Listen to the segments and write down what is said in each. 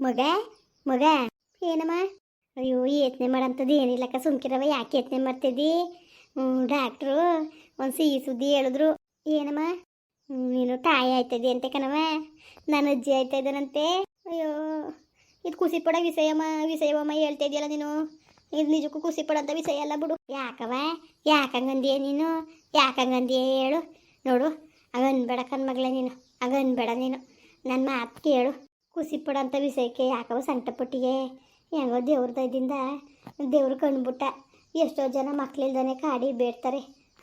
ಮಗ ಮಗ. ಏನಮ್ಮ? ಅಯ್ಯೋ, ಯತ್ನೆ ಮಾಡಂಥದ್ದು ಏನಿಲ್ಲಕ್ಕ ಸುಮ್ಕಿರವ ಯಾಕೆ ಯತ್ನೆ ಮಾಡ್ತಿದ್ದಿ? ಹ್ಞೂ ಡಾಕ್ಟ್ರು ಒಂದು ಸಿಹಿ ಸುದ್ದಿ ಹೇಳಿದ್ರು. ಏನಮ್ಮ? ನೀನು ತಾಯಿ ಆಯ್ತದೆ ಅಂತೆ ಕಣವ ನಾನು ಅಜ್ಜಿ ಆಯ್ತಾ ಇದ್ದಾನಂತೆ? ಅಯ್ಯೋ, ಇದು ಖುಷಿ ಪಡ ವಿಷಯಮ್ಮ, ವಿಷಯವಮ್ಮ ಹೇಳ್ತಾ ಇದೆಯಲ್ಲ ನೀನು? ಇದು ನಿಜಕ್ಕೂ ಖುಷಿ ಪಡೋಂಥ ವಿಷಯ ಎಲ್ಲ ಬಿಡು. ಯಾಕವ ಯಾಕಂಗಂದಿಯ ನೀನು? ಯಾಕಂಗಂದಿಯ ಹೇಳು. ನೋಡು ಹಂಗ ಅನ್ಬೇಡ ಕಣ್ಮಗಳೇ ನೀನು ಹಂಗ ಅನ್ಬೇಡ ನೀನು ನನ್ನ ಮಾತು ಕೇಳು. ಖುಷಿ ಪಡೋಂಥ ವಿಷಯಕ್ಕೆ ಯಾಕವ ಸಂಕಟಪಟ್ಟಿಗೆ ಹೆಂಗೋ ದೇವ್ರ ದಯದಿಂದ ದೇವ್ರು ಕಂಡುಬಿಟ್ಟ ಎಷ್ಟೋ ಜನ ಮಕ್ಕಳಿಲ್ದೇ ಕಾಡಿ ಬೇಡ್ತಾರೆ.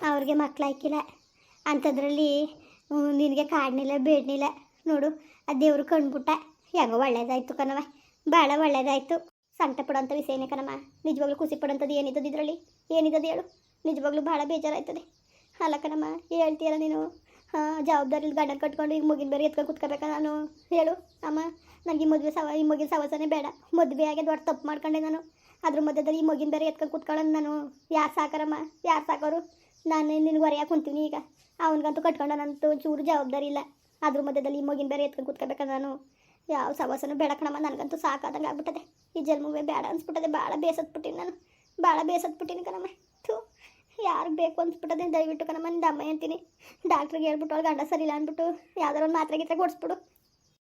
ಅವ್ರಿಗೆ ಮಕ್ಳು ಹಾಕಿಲ್ಲ. ಅಂಥದ್ರಲ್ಲಿ ನಿನಗೆ ಕಾಡ್ನಿಲ್ಲ, ಬೇಡ್ನಿಲ್ಲ. ನೋಡು, ಆ ದೇವ್ರು ಕಂಡುಬಿಟ್ಟ ಹೆಂಗೋ ಒಳ್ಳೇದಾಯ್ತು ಕಣವ ಭಾಳ ಒಳ್ಳೇದಾಯ್ತು. ಸಂಕಟ ಪಡೋಂಥ ವಿಷಯನೇ ಕಣಮ್ಮ. ನಿಜವಾಗ್ಲೂ ಖುಷಿ ಪಡೋಂಥದ್ದು ಏನಿದ್ದದು ಇದರಲ್ಲಿ? ಏನಿದ್ದದು ಹೇಳು. ನಿಜವಾಗ್ಲೂ ಭಾಳ ಬೇಜಾರಾಯ್ತದೆ. ಅಲ್ಲ ಕಣಮ್ಮ, ಹೇಳ್ತೀಯಲ್ಲ ನೀನು? ಜವಾಬ್ದಾರಿ ಗಂಡ ಕಟ್ಕೊಂಡು ಈಗ ಮುಗಿನ ಬೇರೆ ಎತ್ಕೊಂಡು ಕುತ್ಕೋಬೇಕಾ ನಾನು. ಹೇಳು, ಅಮ್ಮ ನನಗೆ ಈ ಮದುವೆ ಸವ, ಈ ಮಗಿನ ಸವಸನೆ ಬೇಡ. ಮದುವೆ ಆಗಿ ದೊಡ್ಡ ತಪ್ಪು ಮಾಡ್ಕೊಂಡೆ ನಾನು. ಅದ್ರ ಮಧ್ಯದಲ್ಲಿ ಈ ಮಗಿನ ಬೇರೆ ಎತ್ಕೊಂಡು ಕುತ್ಕೊಳ್ಳೋದು ನಾನು. ಯಾರು ಸಾಕಾರಮ್ಮ? ಯಾರು ಸಾಕೋರು? ನಾನು ನಿನಗೆ ಹೊರೆಯಾಗಿ ಕುಂತೀನಿ ಈಗ. ಅವನಿಗಂತೂ ಕಟ್ಕೊಂಡು ನಂತೂ ಚೂರು ಜವಾಬ್ದಾರಿ ಇಲ್ಲ. ಅದ್ರ ಮಧ್ಯದಲ್ಲಿ ಈ ಮಗಿನ ಬೇರೆ ಎತ್ಕೊಂಡು ಕುತ್ಕೋಬೇಕಾ ನಾನು. ಯಾವ ಸವಸನೂ ಬೇಡ ಕಣಮ್ಮ, ನನಗಂತೂ ಸಾಕಾದಂಗೆ ಆಗ್ಬಿಟ್ಟದೆ. ಈ ಜನ್ಮವೇ ಬೇಡ ಅನ್ಸ್ಬಿಟ್ಟದೆ. ಭಾಳ ಬೇಸತ್ಬಿಟ್ಟಿನಿ ನಾನು. ಭಾಳ ಬೇಸತ್ಬಿಟ್ಟಿನಿ ಕಣಮ್ಮ. ಯಾರಿಗೆ ಬೇಕು ಅನ್ಸ್ಬಿಟ್ಟದೆ ದಯವಿಟ್ಟು ಕಣಮ್ಮ, ನಿಂದ ಅಮ್ಮ ಅಂತೀನಿ. ಡಾಕ್ಟ್ರಿಗೆ ಹೇಳ್ಬಿಟ್ಟು ಅವ್ಳು ಗಂಡ ಇಲ್ಲ ಅಂದ್ಬಿಟ್ಟು ಯಾವ್ದಾರು ಒಂದು ಮಾತ್ರೆ ಗೀತ್ರೆ ಕೊಡಿಸ್ಬಿಡು.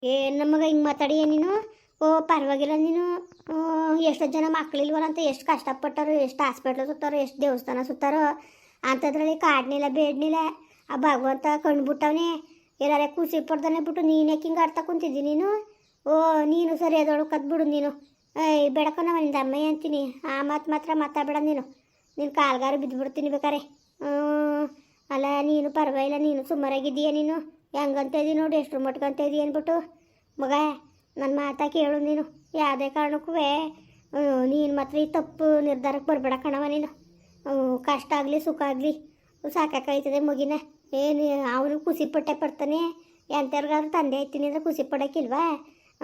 ಏ ನಮಗ ಹಿಂಗೆ ಮಾತಾಡಿ ನೀನು? ಓ, ಪರವಾಗಿಲ್ಲ ನೀನು. ಎಷ್ಟೋ ಜನ ಮಕ್ಕಳಿಲ್ವಲ್ಲ ಎಷ್ಟು ಕಷ್ಟಪಟ್ಟರು, ಎಷ್ಟು ಹಾಸ್ಪಿಟ್ಲ್ ಸುತ್ತಾರೋ, ಎಷ್ಟು ದೇವಸ್ಥಾನ ಸುತ್ತಾರೋ. ಅಂಥದ್ರಲ್ಲಿ ಕಾಡ್ನಿಲ್ಲ ಬೇಡ್ನಿಲ್ಲ ಆ ಭಗವಂತ ಕಂಡುಬಿಟ್ಟವನೇ ಎಲ್ಲಾರೇ ಖುಷಿ ಪಡ್ದಾನೆ ಬಿಟ್ಟು ನೀನು ಹಿಂಗೆ ಆಡ್ತಾ ಕುಂತಿದ್ದಿ ನೀನು? ಓ, ನೀನು ಸರಿ ಅದೊಳಗೆ ಕದ್ಬಿಡು ನೀನು. ಏಯ್ ಬೆಳಕನವ ನಿಂದ ಅಮ್ಮಯ್ಯ ಅಂತೀನಿ. ಆ ಮಾತು ಮಾತ್ರ ಮಾತಾಡಬೇಡ ನೀನು. ನಿನ್ನ ಕಾಲ್ಗಾರ ಬಿದ್ದುಬಿಡ್ತೀನಿ ಬೇಕಾರೆ. ಅಲ್ಲ, ನೀನು ಪರವಾಗಿಲ್ಲ, ನೀನು ಸುಮಾರಾಗಿದ್ದೀಯ ನೀನು. ಹೆಂಗಂತ ಇದೀಯ ನೋಡಿ ಎಷ್ಟು ಮಟ್ಕಂತ ಇದೀಯ ಅಂದ್ಬಿಟ್ಟು. ಮಗ ನನ್ನ ಮಾತಾ ಕೇಳು ನೀನು. ಯಾವುದೇ ಕಾರಣಕ್ಕೂ ನೀನು ಮಾತ್ರ ಈ ತಪ್ಪು ನಿರ್ಧಾರಕ್ಕೆ ಬರಬೇಡ ಕಣವ ನೀನು. ಕಷ್ಟ ಆಗಲಿ, ಸುಖ ಆಗಲಿ. ಸಾಕಾಗ್ತದೆ ಮಗಿನ. ಏನು ಅವನು ಖುಷಿ ಪಟ್ಟೆ ಪಡ್ತಾನೆ. ಎಂಥವ್ರಿಗಾದ್ರೂ ತಂದೆ ಐತೀನಿ ಅಂದ್ರೆ ಖುಷಿ ಪಡೋಕ್ಕಿಲ್ವಾ?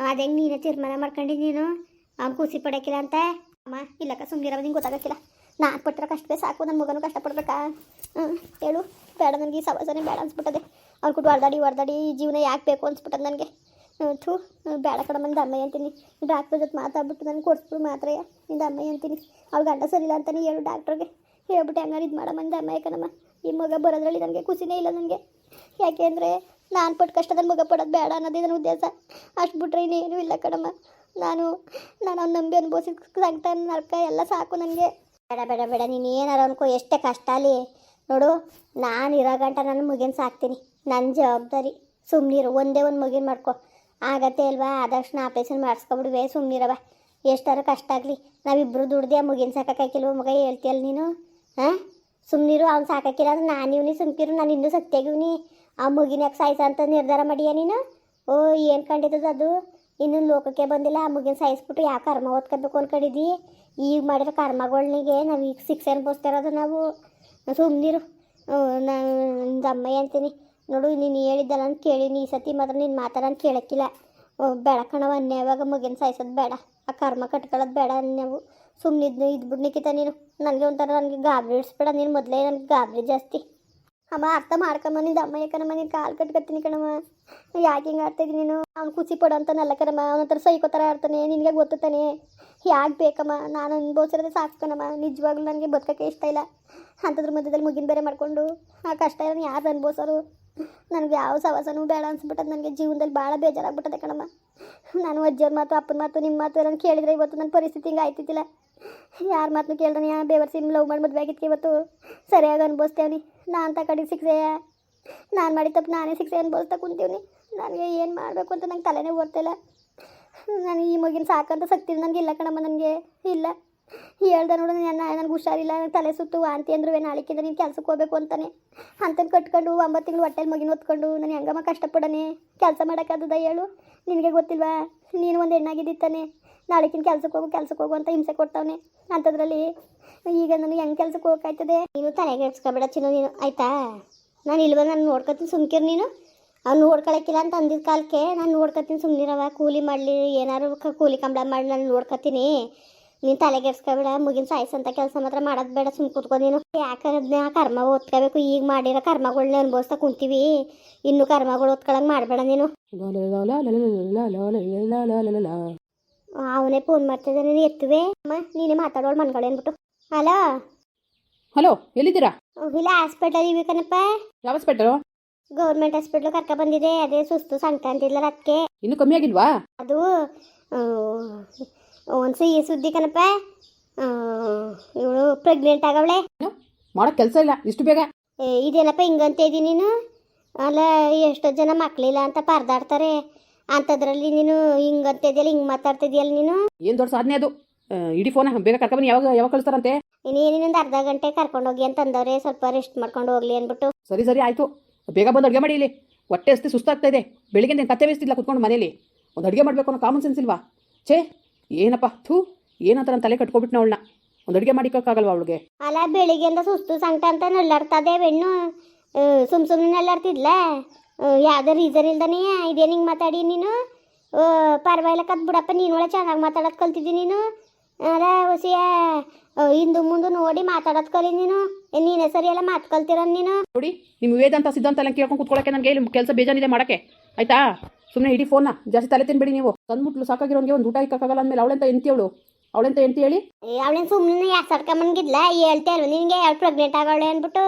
ಅದೇ ನೀನೇ ತೀರ್ಮಾನ ಮಾಡ್ಕೊಂಡು ನೀನು? ಅವ್ನು ಖುಷಿ ಪಡೋಕ್ಕಿಲ್ಲ ಅಂತ? ಅಮ್ಮ, ಇಲ್ಲಕ್ಕ ಸುಮ್ಮನಿರವ ನಿಂಗೆ ಗೊತ್ತಾಗಕ್ಕಿಲ್ಲ. ನಾನು ಪಟ್ಟಿರೋ ಕಷ್ಟವೇ ಸಾಕು ನನ್ನ ಮಗನೂ ಕಷ್ಟಪಡ್ಬೇಕಾ ಹ್ಞೂ ಹೇಳು. ಬೇಡ ನನಗೆ ಈ ಸವಾಸನೆ ಬೇಡ ಅನ್ಸ್ಬಿಟ್ಟದೆ. ಕೊಟ್ಟು ಹೊಡೆದಾಡಿ ಹೊಡೆದಾಡಿ ಈ ಜೀವನ ಯಾಕೆ ಬೇಕು ಅನ್ಸ್ಬಿಟ್ಟದೆ ನನಗೆ. ಥೂ ಬೇಡ ಕಡೆ ಮಂದಿ ಅಮ್ಮಯ್ಯ ಅಂತೀನಿ. ಡಾಕ್ಟ್ರ್ ಜೊತೆ ಮಾತಾಡ್ಬಿಟ್ಟು ನನಗೆ ಕೊಡಿಸ್ಬಿಡು ಮಾತ್ರ ನಿಂದ ಅಮ್ಮಯ್ಯ ಅಂತೀನಿ. ಅವ್ಳು ಗಂಡ ಸರಿಯಿಲ್ಲ ಅಂತಾನೆ ಹೇಳು ಡಾಕ್ಟ್ರಿಗೆ ಹೇಳ್ಬಿಟ್ಟು ಹೆಂಗಾರು ಇದು ಮಾಡೋ ಮಂದಿ ಅಮ್ಮಯ್ಯ ಕಣಮ್ಮ. ಈ ಮಗ ಬರೋದ್ರಲ್ಲಿ ನನಗೆ ಖುಷಿನೇ ಇಲ್ಲ ನನಗೆ. ಯಾಕೆ ಅಂದರೆ ನಾನು ಪಟ್ಟು ಕಷ್ಟದಲ್ಲಿ ಮಗ ಪಡೋದು ಬೇಡ ಅನ್ನೋದೇ ನನ್ನ ಉದ್ದೇಶ. ಅಷ್ಟು ಬಿಟ್ರೆ ಇನ್ನೇನು ಇಲ್ಲ ಕಣಮ್ಮ. ನಾನು ನಾನು ಅವ್ನು ನಂಬಿ ಅನುಭವಿಸಿದ ಸಂಕಟ ನರಕ ಎಲ್ಲ ಸಾಕು ನನಗೆ. ಬೇಡ ಬೇಡ ಬೇಡ. ನೀನು ಅನ್ಕೋ, ಎಷ್ಟೇ ಕಷ್ಟ ಅಲ್ಲಿ ನೋಡು, ನಾನು ಇರೋ ಗಂಟ ನಾನು ಮುಗಿನ ಸಾಕ್ತೀನಿ. ನನ್ನ ಜವಾಬ್ದಾರಿ ಸುಮ್ಮನಿರು ಒಂದೇ ಒಂದು ಮುಗಿನ ಮಾಡ್ಕೊ. ಆಗತ್ತೆ ಅಲ್ವಾ? ಆದಷ್ಟು ನಾ ಆಪರೇಷನ್ ಮಾಡಿಸ್ಕೊಬಿಡುವೆ ಸುಮ್ಮನಿರವ ಎಷ್ಟಾರ ಕಷ್ಟ ಆಗಲಿ. ನಾವಿಬ್ಬರು ದುಡ್ದೆ ಮುಗಿನ ಸಾಕಾಕಿಲ್ವ ಮಗ ಹೇಳ್ತೀಯಲ್ಲ ನೀನು? ಹಾಂ? ಸುಮ್ಮನಿರು ಅವ್ನು ಸಾಕಾಕಿಲ್ಲ ಅಂದ್ರೆ ನಾನು ಇವನಿ ಸುಮ್ಕಿರು, ನಾನು ಇನ್ನೂ ಸತ್ಯಾಗಿವ್ನಿ ಆ ಮುಗಿನ ಯಾಕೆ ಸಾಯಿಸ ಅಂತ ನಿರ್ಧಾರ ಮಾಡಿಯ ನೀನು? ಓ, ಏನು ಕಂಡಿದ್ದದು ಅದು? ಇನ್ನೂ ಲೋಕಕ್ಕೆ ಬಂದಿಲ್ಲ, ಆ ಮಗಿನ ಸಾಯಿಸ್ಬಿಟ್ಟು ಯಾವ ಕರ್ಮ ಓದ್ಕೋಬೇಕು ಅನ್ಕೊಂಡಿದ್ದಿ ಈಗ ಮಾಡಿರೋ ಕರ್ಮಗಳ್ನಿಗೆ ನಾವು ಈಗ ಶಿಕ್ಷೆ ಅನ್ಭವಿಸ್ತಿರೋದು ನಾವು. ಸುಮ್ಮನಿರು ನಾನು ಅಮ್ಮಯ್ಯ ಅಂತೀನಿ. ನೋಡು, ನೀನು ಹೇಳಿದ್ದಲ್ಲ ಅಂತ ಕೇಳಿ ಈ ಸತಿ ಮಾತ್ರ ನಿನ್ನ ಮಾತಾಡ ಅಂತ ಕೇಳಕ್ಕಿಲ್ಲ. ಬೇಡ ಕಣವ ಅನ್ಯಾವಾಗ ಮಗಿನ ಸಾಯಿಸೋದು ಬೇಡ. ಆ ಕರ್ಮ ಕಟ್ಕೊಳ್ಳೋದು ಬೇಡ ಅನ್ಯಾವು ಸುಮ್ಮನಿದ್ದು ಇದ್ಬಿಡ್ನಿಕ್ಕಿತ ನೀನು. ನನಗೆ ಒಂಥರ ನನಗೆ ಗಾಬರಿ ಇಡಿಸ್ಬೇಡ ನೀನು ಮೊದಲೇ ನನಗೆ ಗಾಬರಿ ಜಾಸ್ತಿ. ಅಮ್ಮ ಅರ್ಥ ಮಾಡ್ಕಮ್ಮ, ನಿಂದ ಅಮ್ಮ ಕಣಮ್ಮ, ನೀನು ಕಾಲು ಕಟ್ಕತ್ತೀನಿ ಕಣಮ್ಮ. ಯಾಕೆ ಹಿಂಗೆ ಆಡ್ತಾಯಿದ್ದೀನಿ ನೀನು? ಅವ್ನು ಖುಷಿ ಪಡೋ ಅಂತಾನಲ್ಲ ಕಣಮ್ಮ, ಅವನ ಹತ್ರ ಸೈಕೋ ಥರ ಆಡ್ತಾನೆ, ನಿನಗೆ ಗೊತ್ತಾನೆ ಯಾಕೆ ಬೇಕಮ್ಮ? ನಾನು ಅನ್ಭವಿಸಿರೋದೇ ಸಾಕು ಕಣಮ್ಮ, ನಿಜವಾಗ್ಲೂ ನನಗೆ ಬದುಕೋಕ್ಕೆ ಇಷ್ಟ ಇಲ್ಲ. ಅಂಥದ್ರ ಮಧ್ಯದಲ್ಲಿ ಮುಗಿನ ಬೇರೆ ಮಾಡಿಕೊಂಡು, ಆ ಕಷ್ಟ ಇರೋನು ಯಾರು ಅನ್ಭವಿಸೋರು? ನನಗೆ ಯಾವ ಸವಾಸನೂ ಬೇಡ ಅನ್ಸ್ಬಿಟ್ಟದ ನನಗೆ ಜೀವನದಲ್ಲಿ ಭಾಳ ಬೇಜಾರಾಗ್ಬಿಟ್ಟದೆ ಕಣಮ್ಮ. ನಾನು ಅಜ್ಜಿಯವ್ರ ಮಾತು, ಅಪ್ಪನ ಮಾತು ನಿಮ್ಮ ಮಾತು ಎಲ್ಲ ಕೇಳಿದರೆ ಇವತ್ತು ನನ್ನ ಪರಿಸ್ಥಿತಿ ಹಿಂಗೆ ಆಯ್ತಿದ್ದಿಲ್ಲ. ಯಾರ ಮಾತನ್ನು ಕೇಳ್ದಾನೆ ಯಾ ಬೇವರ್ಸಿ ಲವ್ ಮಾಡಿ ಮದುವೆ ಆಗಿತ್ತು ಇವತ್ತು? ಸರಿಯಾಗಿ ಅನ್ಭವಿಸ್ತೇವನಿ ನಾನು ತಗೊಂಡಿದ್ದು ಸಿಕ್ಸೆ ನಾನು ಮಾಡಿದ ತಪ್ಪು ನಾನೇ ಸಿಕ್ಸೆ ಅನ್ಭವಿಸ್ತಾ ಕುಂತೀವ್ನಿ. ನನಗೆ ಏನು ಮಾಡಬೇಕು ಅಂತ ನಂಗೆ ತಲೆನೇ ಓರ್ತಿಲ್ಲ ನಾನು ಈ ಮಗಿನ ಸಾಕಂತ ಶಕ್ತಿ ನನಗೆ ಇಲ್ಲ ಕಣಮ್ಮ ನನಗೆ. ಇಲ್ಲ. ಹೇಳ್ದೆ ನೋಡು ನನ್ನ ನನಗೆ ಹುಷಾರಿಲ್ಲ, ನನಗೆ ತಲೆ ಸುತ್ತು ವಾಂತಿ ಅಂದ್ರೂ ನಾಳೆಕಿಂದ ನೀನು ಕೆಲಸಕ್ಕೆ ಹೋಗ್ಬೇಕು ಅಂತಾನೆ. ಅಂತಂದು ಕಟ್ಕೊಂಡು ಒಂಬತ್ತು ತಿಂಗಳು ಹೊಟ್ಟೆಲಿ ಮಗಿನ ಹೊತ್ಕೊಂಡು ನಾನು ಹೆಂಗಮ್ಮ ಕಷ್ಟಪಡನೆ. ಕೆಲಸ ಮಾಡೋಕ್ಕಾದದ ಹೇಳು. ನಿನಗೆ ಗೊತ್ತಿಲ್ವಾ? ನೀನು ಒಂದು ಹೆಣ್ಣಾಗಿದ್ದಾನೆ ನಾಳೆಕಿನ ಕೆಲ್ಸಕ್ಕೆ ಹೋಗು ಕೆಲ್ಸಕ್ಕೆ ಹೋಗು ಅಂತ ಹಿಂಸೆ ಕೊಡ್ತಾವನೆ ಅಂಥದ್ರಲ್ಲಿ ಈಗ ನನಗೆ ಹೆಂಗೆ ಕೆಲ್ಸಕ್ಕೆ ಹೋಗೋಕ್ಕಾಯ್ತದೆ ನೀನು ತಲೆಗೆ ಎಡ್ಸ್ಕೊಬೇಡ ಚಿನ್ನ ನೀನು ಆಯ್ತಾ ನಾನು ಇಲ್ವ ನಾನು ನೋಡ್ಕೊತೀನಿ ಸುಮ್ಕಿರು ನೀನು ಅವ್ನು ನೋಡ್ಕೊಳಕ್ಕಿಲ್ಲ ಅಂತ ಅಂದಿದ್ದ ಕಾಲಕ್ಕೆ ನಾನು ನೋಡ್ಕೊತೀನಿ ಸುಮ್ಮನಿರವ ಕೂಲಿ ಮಾಡಲಿ ಏನಾರು ಕೂಲಿ ಕಂಬಳ ಮಾಡಿ ನಾನು ನೋಡ್ಕೊತೀನಿ ನೀನು ತಲೆಗೆಡ್ಸ್ಕೊಬೇಡ ಮುಗಿನ ಸಾಯಿಸಂತ ಕೆಲಸ ಮಾತ್ರ ಮಾಡೋದು ಬೇಡ ಸುಮ್ ಕೂತ್ಕೊಂಡು ನೀನು ಯಾಕಂದ್ರೆ ಆ ಕರ್ಮ ಓದ್ಕೋಬೇಕು ಈಗ ಮಾಡಿರೋ ಕರ್ಮಗಳನ್ನ ಅನುಭವಿಸ್ತಾ ಕುಂತೀವಿ ಇನ್ನು ಕರ್ಮಗಳು ಓದ್ಕೊಳಂಗೆ ಮಾಡಬೇಡ ನೀನು ಅವನೇ ಫೋನ್ ಮಾಡ್ತಿದ್ದಾನೆ ನೀನು ಎತ್ತುವೆ? ಅಮ್ಮ ನೀನೇ ಮಾತಾಡೋಳು ಮನ್ಗಳು ಅಂದ್ಬಿಟ್ಟು. ಹಲೋ ಹಲೋ ಎಲ್ಲಿದ್ದೀರಾ? ಇಲ್ಲ ಹಾಸ್ಪಿಟಲ್ ಇರ್ಬೇಕನಪ್ಪ ಯಾವ ಹಾಸ್ಪಿಟಲ್ ಗೌರ್ಮೆಂಟ್ ಹಾಸ್ಪಿಟಲ್ ಕರ್ಕ ಬಂದಿದೆ ಅದೇ ಸುಸ್ತು ಸಂಕ್ರಾಂತಿ ಅಂತಿಲ್ಲ ಅದಕ್ಕೆ. ಇನ್ನೂ ಕಮ್ಮಿ ಆಗಿಲ್ವಾ? ಅದು ಒಂದು ಸಿಹಿ ಸುದ್ದಿ ಕನಪ್ಪ ಇವಳು ಪ್ರೆಗ್ನೆಂಟ್ ಆಗವಳೆ. ಮಾಡೋ ಕೆಲಸ ಇಲ್ಲ ಇಷ್ಟು ಬೇಗ? ಇದೇನಪ್ಪ ಹಿಂಗಂತ ಇದೀನಿ ನೀನು? ಅಲ್ಲ ಎಷ್ಟೋ ಜನ ಮಕ್ಕಳಿಲ್ಲ ಅಂತ ಪರದಾಡ್ತಾರೆ. ಅಂಥದ್ರಲ್ಲಿ ನೀನು ಹಿಂಗಂತ ಇದೆಯಲ್ಲ ಹಿಂಗೆ ಮಾತಾಡ್ತಿದ್ಯಲ್ಲ ನೀನು? ಏನು ದೊಡ್ಡ ಸಾಧನೆ ಅದು? ಇಡೀ ಫೋನ್ ಬೇಗ ಕರ್ಕೊಂಬನ್ನಿ ಯಾವಾಗ ಯಾವಾಗ ಕಳಿಸ್ತಾರಂತೆ? ಇನ್ನೇನಿನ್ನೊಂದು ಅರ್ಧ ಗಂಟೆ ಕರ್ಕೊಂಡೋಗಿ ಅಂತಂದವ್ರೆ ಸ್ವಲ್ಪ ರೆಸ್ಟ್ ಮಾಡ್ಕೊಂಡು ಹೋಗ್ಲಿ ಅಂದ್ಬಿಟ್ಟು. ಸರಿ ಸರಿ ಆಯ್ತು. ಬೇಗ ಬಂದು ಅಡುಗೆ ಮಾಡಿ ಇಲ್ಲಿ. ಹೊಟ್ಟೆ ಅಸ್ತಿ ಸುಸ್ತಾಗ್ತಾ ಇದೆ. ಬೆಳಿಗ್ಗೆ ನೀನು ಕತ್ತೆ ಬೇಯಿಸ್ತಿಲ್ಲ ಕುತ್ಕೊಂಡು ಮನೇಲಿ. ಒಂದು ಅಡುಗೆ ಮಾಡಬೇಕು ಅನ್ನೋ ಕಾಮನ್ ಸೆನ್ಸ್ ಇಲ್ವಾ? ಛೇ ಏನಪ್ಪ ಥೂ ಏನಂತ ನನ್ನ ತಲೆ ಕಟ್ಕೊಬಿಟ್ನ ಅವಳನ್ನ. ಒಂದು ಅಡುಗೆ ಮಾಡಿಕ್ಕಾಗಲ್ವಾ ಅವಳಿಗೆ? ಅಲ್ಲ ಬೆಳಿಗ್ಗೆಯಿಂದ ಸುಸ್ತು ಸಂಕಟ ಅಂತ ನಳ್ಳಾಡ್ತದೆ ಬೆಣ್ಣು ಸುಮ್ ಸುಮ್ಮನೆ ನಳ್ಳಾಡ್ತಿದ್ಲ ಯಾವುದೇ ರೀಸನ್ ಇಲ್ದಾನೆ ಇದೇನು ಹಿಂಗೆ ಮಾತಾಡಿ ನೀನು? ಪರವಾಗಿಲ್ಲ ಕತ್ ಬಿಡಪ್ಪ ನೀನು ಒಳ್ಳೆ ಚೆನ್ನಾಗಿ ಮಾತಾಡೋದು ಕಲ್ತಿದ್ದಿ ನೀನು. ಅರ ಹೊಸಿಯ ಹಿಂದು ಮುಂದೆ ನೋಡಿ ಮಾತಾಡೋದು ಕಲಿ ನೀನು. ನೀನೇ ಸರಿ ಎಲ್ಲ ಮಾತು ಕಲ್ತಿರೋ ನೀನು. ನೋಡಿ ನಿಮ್ಗೆ ವೇದಾಂತ ಸಿದ್ಧಾಂತ ಎಲ್ಲ ಕೇಳ್ಕೊಂಡು ಕೂತ್ಕೊಳ್ಳೋಕೆ ನನಗೆ ಇಲ್ಲಿ ಕೆಲಸ ಬೇಜಾನಿದೆ ಮಾಡೋಕ್ಕೆ. ಆಯ್ತಾ? ಸುಮ್ಮನೆ ಇಡೀ ಫೋನ್ನ ಜಾಸ್ತಿ ತಲೆ ತಿನ್ಬೇಡಿ ನೀವು. ತಂದ್ಬಿಟ್ಲು ಸಾಕಾಗಿರೋನ್ಗೆ ಒಂದು ಊಟ ಇಕ್ಕಾಗಲ್ಲ ಅಂದಮೇಲೆ ಅವಳೆಂತ ಎಂತಿ ಅವಳು? ಅವಳೆಂತ ಎಂತ ಹೇಳಿ? ಅವಳೇನು ಸುಮ್ಮನೆ ಯಾಸಡ್ಕೊಂಬಂಗಿದ್ಲ ಹೇಳ್ತಾ ಇಲ್ವ? ನಿನಗೆ ಯಾರು ಪ್ರೆಗ್ನೆಂಟ್ ಆಗೋಳೆ ಅಂದ್ಬಿಟ್ಟು?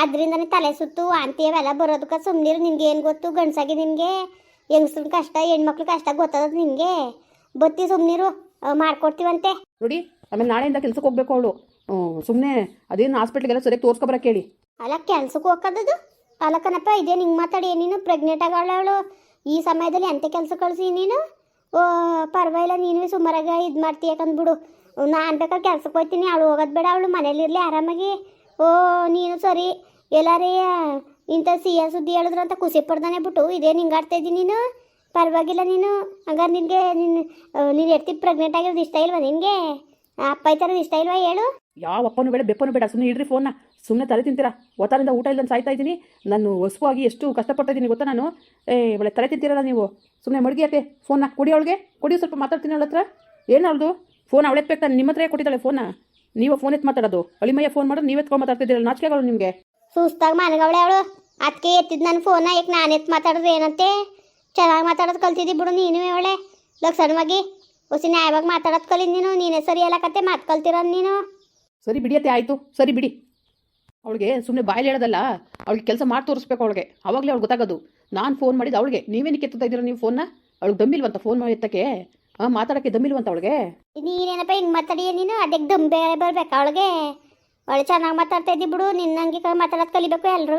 ಆದ್ರಿಂದನೇ ತಲೆ ಸುತ್ತು ವಾಂತಿ ಅವೆಲ್ಲ ಬರೋದಕ್ಕೆ ಸುಮ್ಮನಿರು ನಿಮ್ಗೆ ಏನು ಗೊತ್ತು? ಗಂಡಸಾಗಿ ನಿಮಗೆ ಹೆಂಗಸ್ರ ಕಷ್ಟ ಹೆಣ್ಮಕ್ಳು ಕಷ್ಟ ಗೊತ್ತದ ನಿಮಗೆ. ಬತ್ತಿ ಸುಮ್ಮನಿರು ಮಾಡ್ಕೊಡ್ತೀವಂತೆ. ನೋಡಿ ಆಮೇಲೆ ನಾಳೆಯಿಂದ ಕೆಲ್ಸಕ್ಕೆ ಹೋಗ್ಬೇಕು ಅವಳು. ಸುಮ್ಮನೆ ಅದೇನು ಹಾಸ್ಪಿಟ್ಲಿಗೆಲ್ಲ ಸರಿಯಾಗಿ ತೋರಿಸ್ಕೊಬರಕ್ಕೆ ಹೇಳಿ ಅಲ್ಲ ಕೆಲ್ಸಕ್ಕೆ ಹೋಗೋದದು ಅಲ್ಲ ಕಣಪ್ಪ ಇದೇನು ಹಿಂಗೆ ಮಾತಾಡಿ ನೀನು ಪ್ರೆಗ್ನೆಂಟ್ ಆಗಳು ಅವಳು. ಈ ಸಮಯದಲ್ಲಿ ಎಂತ ಕೆಲಸ ಕಳಿಸಿ ನೀನು? ಓ ಪರವಾಗಿಲ್ಲ ನೀನು ಸುಮಾರಾಗ ಇದು ಮಾಡ್ತೀಯ ಕಂದ್ಬಿಡು. ನಾನು ಬೇಕಾದ್ರೆ ಕೆಲ್ಸಕ್ಕೆ ಹೋಗ್ತೀನಿ ಅವಳು ಹೋಗೋದು ಬೇಡ ಅವಳು ಮನೇಲಿರಲಿ ಆರಾಮಾಗಿ. ಓ, ನೀನು ಸರಿ. ಎಲ್ಲಾರೇ, ಇಂಥ ಸಿಹಿಯ ಸುದ್ದಿ ಹೇಳಿದ್ರು ಅಂತ ಖುಷಿ ಪಡ್ದಾನೆ ಬಿಟ್ಟು ಇದೇನು ಹಿಂಗಾಡ್ತಾ ಇದ್ದೀನಿ ನೀನು. ಪರವಾಗಿಲ್ಲ ನೀನು. ಹಂಗಾರೆ ನಿನಗೆ ನಿನ್ನ ನೀನು ಎತ್ತಿ ಪ್ರೆಗ್ನೆಂಟ್ ಆಗಿರೋದು ಇಷ್ಟ ಇಲ್ವಾ ನಿನಗೆ? ಅಪ್ಪ ಈ ಇಷ್ಟ ಇಲ್ವಾ ಹೇಳು? ಯಾವ ಅಪ್ಪನೂ ಬೇಡ, ಬೆಪ್ಪನೂ ಬೇಡ. ಸುಮ್ಮನೆ ಇಡ್ರಿ ಫೋನ್ನ ಸುಮ್ಮನೆ ತಲೆ ತಿಂತೀರಾ? ಒತ್ತಾರಿಂದ ಊಟ ಇಲ್ಲ ಸಾಯ್ತಾ ಇದ್ದೀನಿ. ನಾನು ಹೊಸುವಾಗಿ ಎಷ್ಟು ಕಷ್ಟಪಡ್ತಾ ಇದ್ದೀನಿ ಗೊತ್ತಾ ನಾನು? ಏ, ಒಳ್ಳೆ ತಲೆ ತಿಂತೀರಲ್ಲ ನೀವು. ಸುಮ್ಮನೆ ಮಡಗಿಯತ್ತೆ ಫೋನ್ನ ಕೊಡಿ ಅವಳಿಗೆ. ಕೊಡಿ ಸ್ವಲ್ಪ ಮಾತಾಡ್ತೀನಿ ಅವಳ ಹತ್ರ. ಏನು ಅವಳದು? ಫೋನ್ ಅವಳೆ ಬೇಕು ನಿಮ್ಮ ಹತ್ರ ಕೊಟ್ಟಿದ್ದಾಳೆ ಫೋನ್ನ ನೀವು ಫೋನ್ ಎತ್ತು ಮಾತಾಡೋದು. ಅಳಿಮಯ್ಯ ಫೋನ್ ಮಾಡೋದು ನೀವು ಎತ್ಕೊಂಡು ಮಾತಾಡ್ತಿದ್ದೀರಲ್ಲ ನಾಚಿಕೆಗಳು ನಿಮಗೆ. ಸುಸ್ತಾಗಿ ಮನಗವಳೆ ಅವಳು. ಅದಕ್ಕೆ ಎತ್ತಿದ್ ನನ್ನ ಫೋನ ಈಗ ನಾನು ಎತ್ತು ಮಾತಾಡೋದು ಏನಂತೆ? ಚೆನ್ನಾಗಿ ಮಾತಾಡೋದು ಕಲ್ತಿದ್ದಿ ಬಿಡು ನೀನು ಅವಳೆ. ಲಕ್ಷಣವಾಗಿ ಹೊಸಿ ನ್ಯಾಯವಾಗಿ ಮಾತಾಡೋದು ಕಲಿ ನೀನು ನೀನೇ ಸರಿ ಎಲ್ಲ ಕತೆ ಮಾತು ಕಲ್ತಿರೋ ನೀನು. ಸರಿ ಬಿಡಿಯತ್ತೆ ಆಯಿತು. ಸರಿ ಬಿಡಿ. ಅವಳಿಗೆ ಸುಮ್ಮನೆ ಬಾಯಲ್ಲಿ ಹೇಳೋದಲ್ಲ ಅವಳಿಗೆ ಕೆಲಸ ಮಾಡಿ ತೋರಿಸ್ಬೇಕು ಅವಳಿಗೆ. ಅವಾಗಲೇ ಅವ್ಳು ಗೊತ್ತಾಗೋದು. ನಾನು ಫೋನ್ ಮಾಡಿದ್ದು ಅವಳಿಗೆ. ನೀವೇನಕ್ಕೆ ಎತ್ತಿದ್ದೀರ ಇದ್ದೀರಾ ನೀವು ಫೋನ್ನ ಅವಳಿಗೆ ದಮ್ಮಿಲ್ವಂತ ಫೋನ್ ಮಾಡಿ ಎತ್ತಕ್ಕೆ. ಹಾಂ ಮಾತಾಡೋಕ್ಕೆ ದಮ್ಮಿಲ್ವಂತ ಅವಳಿಗೆ? ನೀನೇನಪ್ಪ ಹಿಂಗೆ ಮಾತಾಡಿ ನೀನು? ಅದಕ್ಕೆ ದಮ್ ಬೇರೆ ಬರ್ಬೇಕು ಅವಳಿಗೆ. ಒಳ್ಳೆ ಚೆನ್ನಾಗಿ ಮಾತಾಡ್ತಾ ಇದ್ದಿ ಬಿಡು ನಿನ್ನಂಗೆ ಮಾತಾಡೋದು ಕಲಿಬೇಕು ಎಲ್ಲರೂ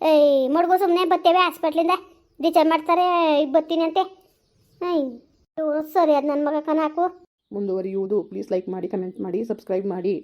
ಏಯ್ ಮಡ್ಗು ಸುಮ್ಮನೆ ಬರ್ತೇವೆ ಹಾಸ್ಪಿಟ್ಲಿಂದ. ಡಿಚಾರ್ಜ್ ಮಾಡ್ತಾರೆ ಈಗ ಬರ್ತೀನಿ ಅಂತೆ. ಸರಿ ಅದು ನನ್ನ ಮಗ ಕನಾಕು ಮುಂದುವರಿಯುವುದು. ಪ್ಲೀಸ್ ಲೈಕ್ ಮಾಡಿ ಕಮೆಂಟ್ ಮಾಡಿ ಸಬ್ಸ್ಕ್ರೈಬ್ ಮಾಡಿ.